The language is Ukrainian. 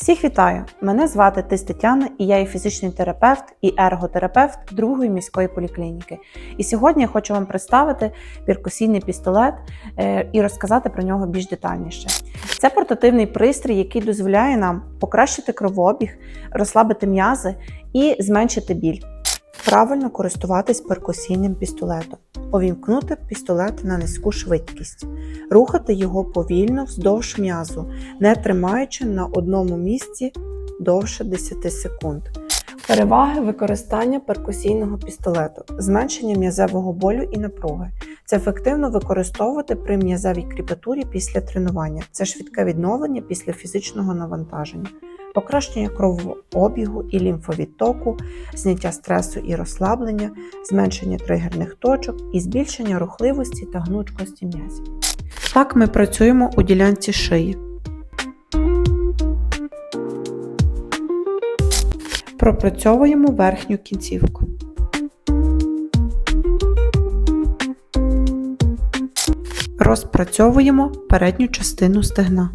Всіх вітаю! Мене звати Тис Тетяна, і я є фізичний терапевт і ерготерапевт другої міської поліклініки. І сьогодні я хочу вам представити перкусійний пістолет е, і розказати про нього більш детальніше. Це портативний пристрій, який дозволяє нам покращити кровообіг, розслабити м'язи і зменшити біль. Правильно користуватись перкусійним пістолетом, увімкнути пістолет на низьку швидкість, рухати його повільно вздовж м'язу, не тримаючи на одному місці довше 10 секунд. Переваги використання перкусійного пістолету, зменшення м'язевого болю і напруги. Це ефективно використовувати при м'язевій кріпатурі після тренування. Це швидке відновлення після фізичного навантаження, покращення кровообігу і лімфовідтоку, зняття стресу і розслаблення, зменшення тригерних точок і збільшення рухливості та гнучкості м'язів. Так ми працюємо у ділянці шиї. Пропрацьовуємо верхню кінцівку. Розпрацьовуємо передню частину стегна.